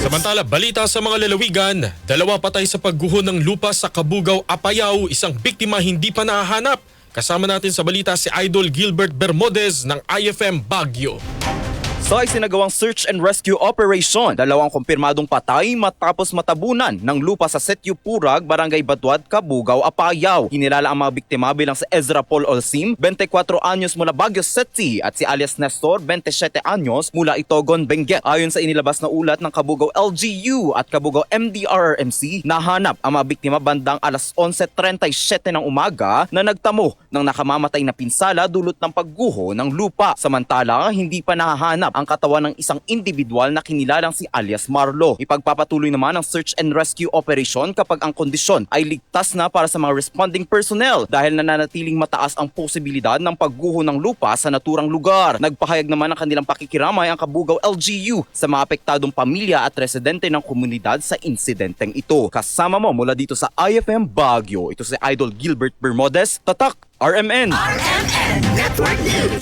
Samantala, balita sa mga lalawigan, dalawa patay sa pagguho ng lupa sa Kabugaw, Apayao, isang biktima hindi pa nahahanap. Kasama natin sa balita si Idol Gilbert Bermudez ng IFM Baguio. Sa isinagawang search and rescue operation, dalawang kumpirmadong patay matapos matabunan ng lupa sa Setyo Purag, Barangay Batuad, Kabugaw, Apayao. Kinilala ang mga biktima bilang si Ezra Paul Olsim, 24 anyos mula Baguio City at si alias Nestor, 27 anyos mula Itogon, Benguet. Ayon sa inilabas na ulat ng Kabugaw LGU at Kabugaw MDRRMC, nahanap ang mga biktima bandang alas 11.37 ng umaga na nagtamo ng nakamamatay na pinsala dulot ng pagguho ng lupa. Samantala, hindi pa nahahanap ang katawan ng isang individual na kinilalang si alias Marlo. Ipagpapatuloy naman ang search and rescue operation kapag ang kondisyon ay ligtas na para sa mga responding personnel dahil nananatiling mataas ang posibilidad ng pagguho ng lupa sa naturang lugar. Nagpahayag naman ng kanilang pakikiramay ang Kabugaw LGU sa mga apektadong pamilya at residente ng komunidad sa insidenteng ito. Kasama mo mula dito sa IFM Baguio, ito si Idol Gilbert Bermudez, Tatak RMN. RMN Network News.